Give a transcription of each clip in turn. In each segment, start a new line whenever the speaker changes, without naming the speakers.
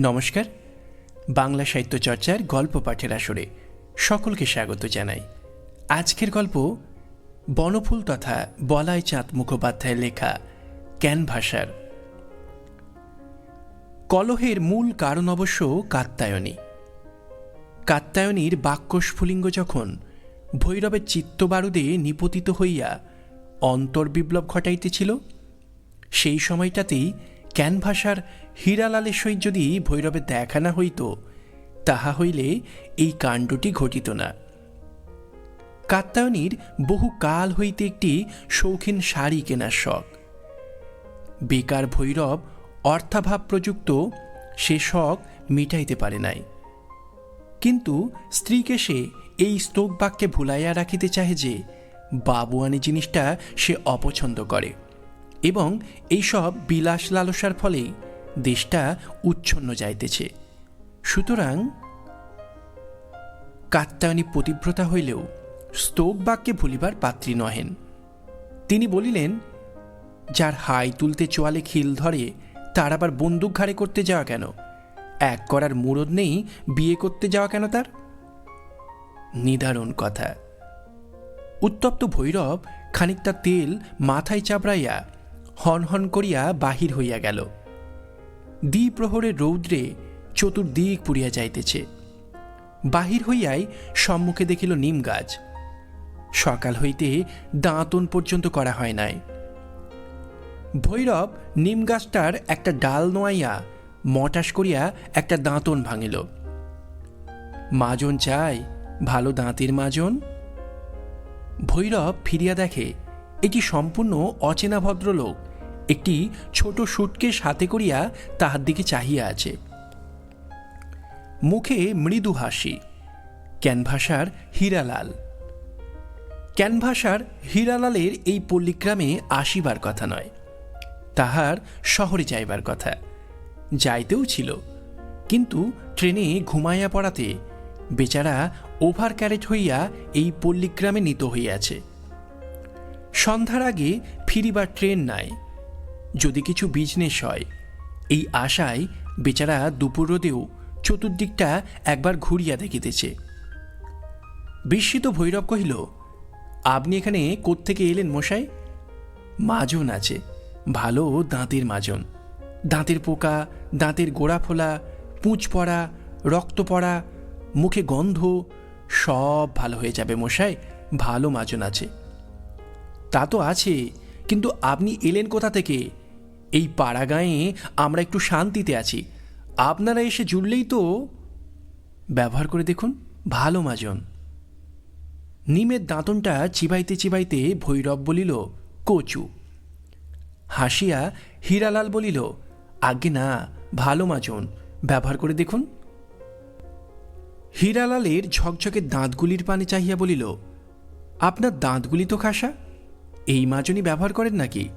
নমস্কার। বাংলা সাহিত্য চর্চার গল্প পাঠের আসরে সকলকে স্বাগত জানাই। আজকের গল্প বনফুল তথা বলাই চাঁদ মুখোপাধ্যায়ের লেখা ক্যানভাসার। কলহের মূল কারণ অবশ্য কাত্তায়নী কাত্তায়নীর বাক্যস্ফুলিঙ্গ যখন ভৈরবের চিত্তবারুদে নিপতিত হইয়া অন্তর্বিপ্লব ঘটাইতেছিল, সেই সময়টাতেই ক্যানভাসার হীরালালের সহিত যদি ভৈরবে দেখা না হইত, তাহা হইলে এই কাণ্ডটি ঘটিত না। কাত্তায়নীর বহু কাল হইতে একটি শৌখিন শাড়ি কেনার শখ। বেকার ভৈরব অর্থাভাব প্রযুক্ত, সে শখ মিটাইতে পারে নাই। কিন্তু স্ত্রীকে সে এই স্তোক বাক্যে ভুলাইয়া রাখিতে চাহে যে বাবুয়ানি জিনিসটা সে অপছন্দ করে। এবং এইসব বিলাস লালসার ফলেই দেশটা উচ্ছন্ন যাইতেছে। সুতরাং কাত্তায়নী পতিব্রতা হইলেও স্তোক বাক্যে ভুলিবার পাত্রী নহেন। তিনি বলিলেন, যার হাই তুলতে চোয়ালে খিল ধরে, তার আবার বন্দুক ঘাড়ে করতে যাওয়া কেন? এক করার মুরদ নেই, বিয়ে করতে যাওয়া কেন তার? নিদারুণ কথা। উত্তপ্ত ভৈরব খানিকটা তেল মাথায় চাপড়াইয়া হন হন করিয়া বাহির হইয়া গেল। দ্বিপ্রহরের রৌদ্রে চতুর্দিক পুড়িয়া যাইতেছে। বাহির হইয়াই সম্মুখে দেখিল নিম গাছ। সকাল হইতে দাঁতন পর্যন্ত করা হয় নাই। ভৈরব নিম গাছটার একটা ডাল নোয়াইয়া মটাস করিয়া একটা দাঁতন ভাঙিল। মাজন চাই, ভালো দাঁতের মাজন? ভৈরব ফিরিয়া দেখে, এটি সম্পূর্ণ অচেনা ভদ্রলোক। একটি ছোট সুটকেস হাতে করিয়া তাহার দিকে চাহিয়া আছে। মুখে মৃদু হাসি, ক্যানভাসার হীরালাল। ক্যানভাসার হীরালালের এই পল্লীগ্রামে আসিবার কথা নয়, তাহার শহরে যাইবার কথা। যাইতেও ছিল, কিন্তু ট্রেনে ঘুমাইয়া পড়াতে বেচারা ওভার ক্যারেট হইয়া এই পল্লীগ্রামে নিত হইয়াছে। সন্ধ্যার আগে ফিরিবার ট্রেন নাই যদি কিছু বিজনেস হয়। এই আশায় বেচারা দুপুর রোদেও চতুর্দিকটা একবার ঘুরিয়া দেখিতেছে। বিস্মিত ভৈরব কহিল, আপনি এখানে কোত্থেকে এলেন মশাই? মাজন আছে, ভালো দাঁতের মাজন। দাঁতের পোকা, দাঁতের গোড়া ফোলা, পুঁচ পড়া, রক্ত পড়া, মুখে গন্ধ, সব ভালো হয়ে যাবে মশাই, ভালো মাজন আছে। তা তো আছে, কিন্তু আপনি এলেন কোথা থেকে? এই পাড়াগাঁয়ে আমরা একটু শান্তিতে আছি। আপনারা এসে জুড়লেই তো ব্যবহার করে দেখুন, ভালো মাজন। নিমের দাঁতনটা চিবাইতে চিবাইতে ভৈরব বলিল, কচু। হাসিয়া হীরালাল বলিল, আজ্ঞে না, ভালো মাজন, ব্যবহার করে দেখুন। হীরালালের ঝকঝকে দাঁতগুলির পানে চাহিয়া বলিল, আপনার দাঁতগুলি তো খাসা, এই মাজনই ব্যবহার করেন নাকি?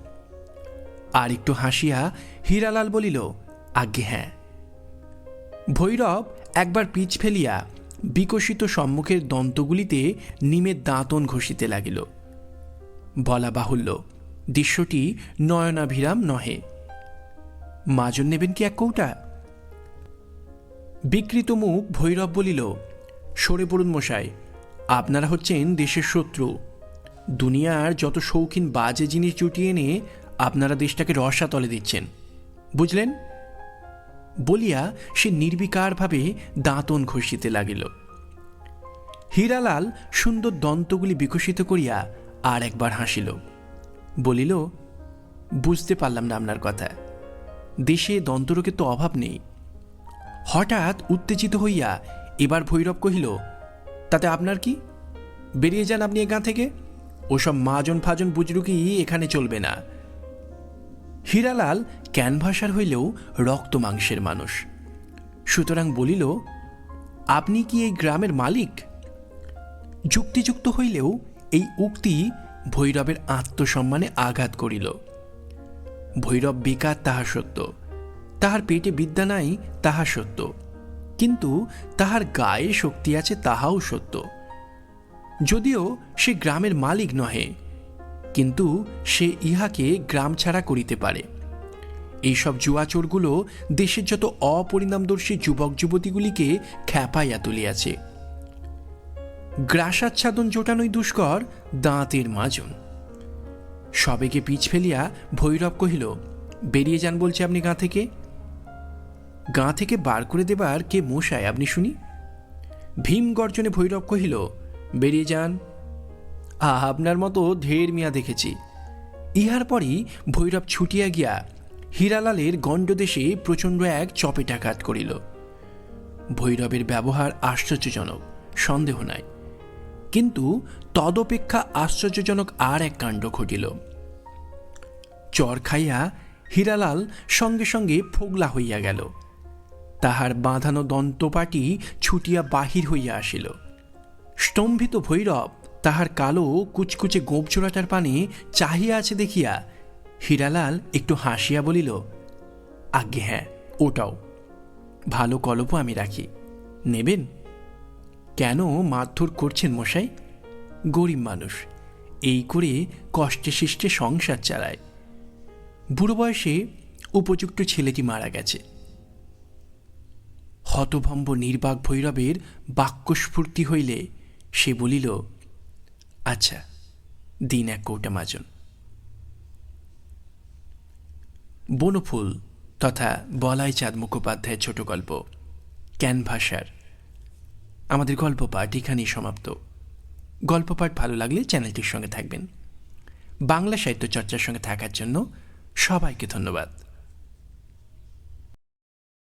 আর একটু হাসিয়া হীরালাল বলিল, আজ্ঞে হ্যাঁ। ভৈরব একবার পিচ ফেলিয়া বিকশিত সম্মুখের দন্তগুলিতে নিমের দাঁতন ঘষিতে লাগিল। বলা বাহুল্য, দৃশ্যটি নয়নাভিরাম নহে। মাজন নেবেন কি এক কৌটা? বিকৃত মুখ ভৈরব বলিল, সরে পড়ুন মশাই, আপনারা হচ্ছেন দেশের শত্রু। দুনিয়ার যত শৌখিন বাজে জিনিস জুটিয়ে এনে আপনারা দেশটাকে রসাতলে দিচ্ছেন। বুঝলেন? বলিয়া সে নির্বিকারভাবে দাঁতন ঘষিতে লাগিল। হীরালাল সুন্দর দন্তগুলি বিকশিত করিয়া আর একবার হাসিল। বলিল, বুঝতে পারলাম না আপনার কথা। দেশে দন্তরোগের তো অভাব নেই। হঠাৎ উত্তেজিত হইয়া এবার ভৈরব কহিল, তাতে আপনার কি? বেরিয়ে যান আপনি এ গাঁ থেকে। ওসব মাজন ফাজন বুজরুকি এখানে চলবে না। হীরালাল ক্যানভাসার হইলেও রক্ত মাংসের মানুষ। সুতরাং বলিল, আপনি কি এই গ্রামের মালিক? যুক্তিযুক্ত হইলেও এই উক্তি ভৈরবের আত্মসম্মানে আঘাত করিল। ভৈরব বেকার তাহা সত্য, তাহার পেটে বিদ্যা নাই তাহা সত্য, কিন্তু তাহার গায়ে শক্তি আছে তাহাও সত্য। যদিও সে গ্রামের মালিক নহে কিন্তু সে ইহাকে গ্রাম ছাড়া করিতে পারে। এইসব জুয়াচোরগুলো দেশের যত অপরিণামদর্শী যুবক যুবতীগুলিকে খ্যাপাইয়া তুলিয়াছে। গ্রাসাচ্ছাদন জোটানোই দুষ্কর, দাঁতের মাজন। সবেগে পিছ ফেলিয়া ভৈরব কহিল, বেরিয়ে যান বলছে আপনি গাঁ থেকে। গাঁ থেকে বার করে দেবার কে মশায় আপনি শুনি? ভীম গর্জনে ভৈরব কহিল, বেরিয়ে যান। আপনার মতো ঢের মিয়া দেখেছি। ইহার পরই ভৈরব ছুটিয়া গিয়া হীরালালের গণ্ডদেশে প্রচণ্ড এক চপেটাঘাত করিল। ভৈরবের ব্যবহার আশ্চর্যজনক, সন্দেহ নাই। কিন্তু তদপেক্ষা আশ্চর্যজনক আর এক কাণ্ড ঘটিল। চর খাইয়া হীরালাল সঙ্গে সঙ্গে ফোগলা হইয়া গেল। তাহার বাঁধানো দন্তপাটি ছুটিয়া বাহির হইয়া আসিল। স্তম্ভিত ভৈরব তাহার কালো, কুচকুচে গোপচোড়াটার পানে চাহিয়া আছে দেখিয়া হীরালাল একটু হাসিয়া বলিল, আজ্ঞে হ্যাঁ ওটাও। ভালো কলপও আমি রাখি। নেবেন? কেন মারধর করছেন মশাই? গরিব মানুষ, এই করে কষ্টে শিষ্টে সংসার চালায়। বুড়ো বয়সে উপযুক্ত ছেলেটি মারা গেছে। হতভম্ব নির্বাক ভৈরবের বাক্যস্ফূর্তি হইলে সে বলিল আচ্ছা দিন এক কৌটা মাজন। বনফুল তথা বলাই চাঁদ মুখোপাধ্যায়ের ছোট গল্প, ক্যানভাসার। আমাদের গল্প পাঠ এখানেই সমাপ্ত। গল্প পাঠ ভালো লাগলে চ্যানেলটির সঙ্গে থাকবেন। বাংলা সাহিত্য চর্চার সঙ্গে থাকার জন্য সবাইকে ধন্যবাদ।